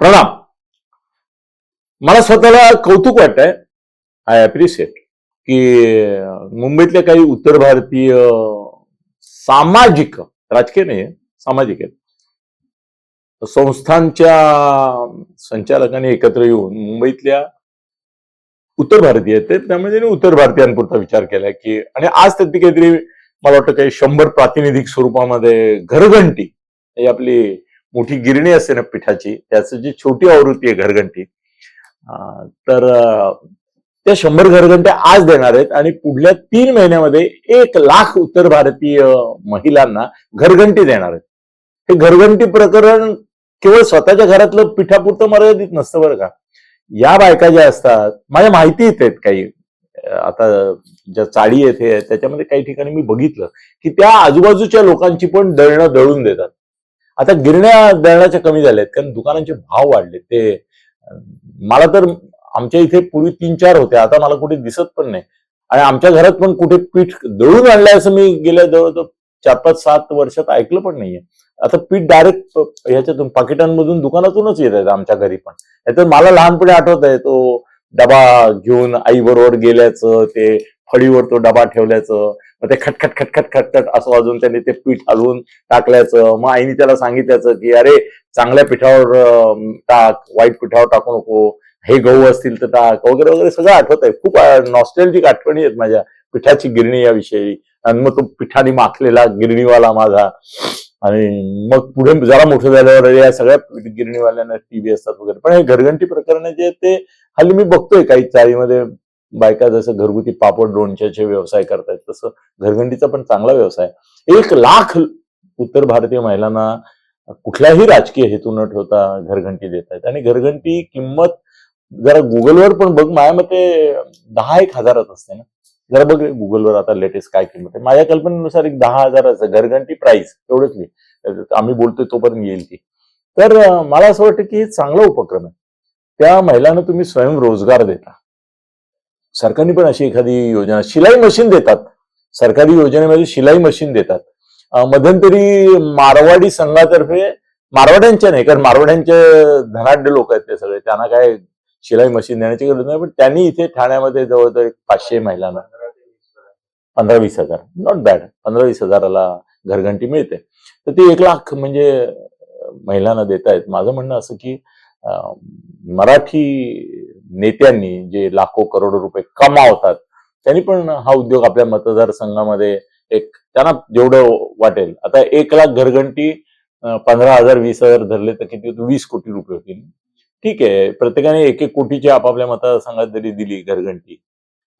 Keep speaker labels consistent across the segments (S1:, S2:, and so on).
S1: प्रणाम. मला स्वतःला कौतुक वाटतंय आय अप्रिशिएट की मुंबईतल्या काही उत्तर भारतीय सामाजिक राजकीय नाही सामाजिक आहेत. संस्थांच्या संचालकांनी एकत्र येऊन मुंबईतल्या उत्तर भारतीय आहेत ते त्यामुळे त्यांनी उत्तर भारतीयांपुरता विचार केला की आणि आज त्यांनी काहीतरी मला वाटतं काही शंभर प्रातिनिधिक स्वरूपामध्ये घरघंटी ही आपली मोठी गिरणी असते ना पिठाची त्याचं जी छोटी आवृत्ती आहे घरघंटी तर त्या शंभर घरघंट्या आज देणार आहेत आणि पुढल्या तीन महिन्यामध्ये एक लाख उत्तर भारतीय महिलांना घरघंटी देणार आहेत. हे घरघंटी प्रकरण केवळ स्वतःच्या घरातलं पिठापुरतं मर्यादित नसतं बरं का. या बायका ज्या असतात माझ्या माहिती आहेत काही आता ज्या चाळी येते त्याच्यामध्ये काही ठिकाणी मी बघितलं की त्या आजूबाजूच्या लोकांची पण दळणं दळून देतात. आता गिरण्या दळण्याच्या कमी झाल्यात कारण दुकानांचे भाव वाढले ते मला तर आमच्या इथे पूर्वी तीन चार होते आता मला कुठे दिसत पण नाही. आणि आमच्या घरात पण कुठे पीठ दळून आणलंय असं मी गेल्या जवळ चार पाच सात वर्षात ऐकलं पण नाहीये. आता पीठ डायरेक्ट ह्याच्यातून पाकिटांमधून दुकानातूनच येत आहेत आमच्या घरी पण. नाहीतर मला लहानपणी आठवत आहे तो डबा घेऊन आई बरोबर गेल्याचं ते फळीवर तो डबा ठेवल्याचं मग ते खटखट खटखट खटखट असं वाजून त्यांनी ते पीठ हलवून टाकल्याचं. मग आईने त्याला सांगितल्याचं की अरे चांगल्या पिठावर टाक वाईट पिठावर टाकू नको. हे गहू असतील तर टाक. वगैरे वगैरे सगळं आठवत आहे. खूप नॉस्टेलजिक आठवणी आहेत माझ्या पिठाची गिरणी याविषयी. आणि मग तो पिठाने माखलेला गिरणीवाला माझा. आणि मग पुढे जरा मोठं झाल्यावर या सगळ्या गिरणीवाल्यांना टीव्ही असतात वगैरे. पण हे घरघंटी प्रकरण जे आहेत ते हल्ली मी बघतोय काही चाळीमध्ये. बायका जसं घरगुती पापड लोणच्याचे व्यवसाय करतायत तसं घरघंटीचा पण चांगला व्यवसाय एक लाख उत्तर भारतीय महिलांना कुठल्याही राजकीय हेतू न ठेवता घरघंटी देत आहेत आणि घरघंटी किंमत जरा गुगलवर पण बघ माझ्या मते दहा एक हजारात असते ना. जरा बघ गुगलवर आता लेटेस्ट काय किंमत आहे. माझ्या कल्पनेनुसार एक दहा हजाराचं घरघंटी प्राइस एवढंच नाही. आम्ही बोलतोय तोपर्यंत येईल ती. तर मला असं वाटतं की हे चांगला उपक्रम आहे. त्या महिलांना तुम्ही स्वयंरोजगार देता. सरकारने पण अशी एखादी योजना शिलाई मशीन देतात. सरकारी योजनेमध्ये शिलाई मशीन देतात. मध्यंतरी मारवाडी संघातर्फे मारवाड्यांच्या नाही कारण मारवाड्यांचे धनाढ्य लोक आहेत ते सगळे त्यांना काय शिलाई मशीन देण्याची गरज नाही पण त्यांनी इथे ठाण्यामध्ये जवळजवळ एक पाचशे महिलांना पंधरा वीस हजार नॉट बॅड पंधरा वीस हजाराला घरघंटी मिळते. तर ती एक लाख म्हणजे महिलांना देत आहेत माझं म्हणणं असं की मराठी नेत्यांनी जे लाखो करोडो रुपये कमावतात त्यांनी पण हा उद्योग आपल्या मतदारसंघामध्ये एक त्यांना जेवढं वाटेल. आता एक लाख घरघंटी पंधरा हजार वीस हजार धरले तर किती वीस कोटी रुपये होतील. ठीक आहे प्रत्येकाने एक एक कोटीची आपापल्या मतदारसंघात जरी दिली घरघंटी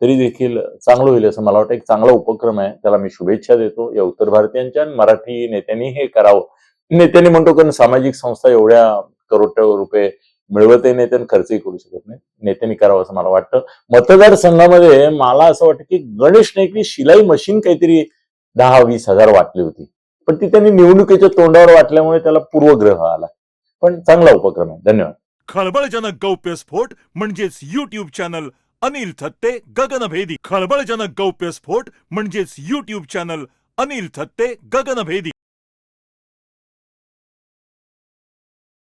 S1: तरी देखील चांगलं होईल असं मला वाटतं. एक चांगला उपक्रम आहे. त्याला मी शुभेच्छा देतो. या उत्तर भारतीयांच्या आणि मराठी नेत्यांनी हे करावं. नेत्यांनी म्हणतो कारण सामाजिक संस्था एवढ्या करोड रुपये मिळवतही नाही आणि खर्चही करू शकत नाही नेत्यांनी करावं असं मला वाटतं. मतदारसंघामध्ये मला असं वाटतं की गणेश नाईकनी शिलाई मशीन काहीतरी दहा वीस हजार वाटली होती. पण ती त्यांनी निवडणुकीच्या तोंडावर वाटल्यामुळे त्याला पूर्वग्रह आला. पण चांगला उपक्रम आहे. धन्यवाद.
S2: खळबळजनक गौप्यस्फोट म्हणजेच युट्यूब चॅनल अनिल थत्ते गगनभेदी खळबळजनक गौप्यस्फोट म्हणजेच युट्यूब चॅनल अनिल थत्ते गगनभेदी